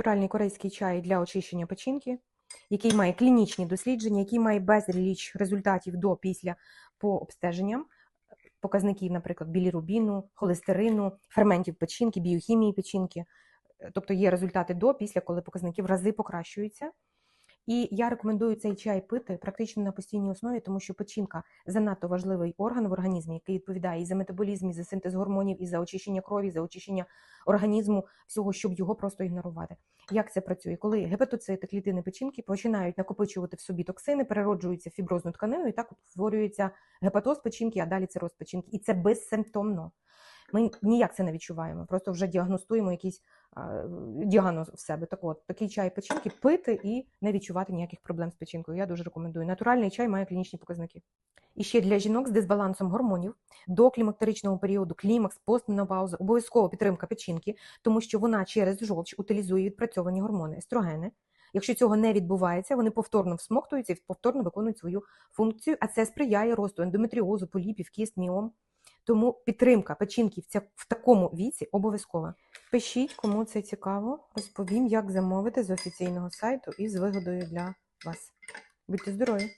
натуральний корейський чай для очищення печінки, який має клінічні дослідження, який має безліч результатів до після по обстеженням. Показників, наприклад, білірубіну, холестерину, ферментів печінки, біохімії печінки. Тобто є результати до, після, коли показники в рази покращуються. І я рекомендую цей чай пити практично на постійній основі, тому що печінка занадто важливий орган в організмі, який відповідає і за метаболізм, і за синтез гормонів, і за очищення крові, і за очищення організму, всього, щоб його просто ігнорувати. Як це працює? Коли гепатоцити, клітини печінки починають накопичувати в собі токсини, перероджуються фіброзну тканину, і так утворюється гепатоз печінки, а далі цироз печінки. І це безсимптомно. Ми ніяк це не відчуваємо, просто вже діагностуємо якийсь діагноз в себе. Так от, такий чай печінки пити і не відчувати ніяких проблем з печінкою. Я дуже рекомендую. Натуральний чай має клінічні показники. І ще для жінок з дисбалансом гормонів до клімактеричного періоду, клімакс, постменопауза, обов'язково підтримка печінки, тому що вона через жовч утилізує відпрацьовані гормони, естрогени. Якщо цього не відбувається, вони повторно всмоктуються і повторно виконують свою функцію, а це сприяє росту ендометріозу, поліпів, кіст, міом. Тому підтримка печінки в, такому віці обов'язкова. Пишіть, кому це цікаво, розповім, як замовити з офіційного сайту і з вигодою для вас. Будьте здорові!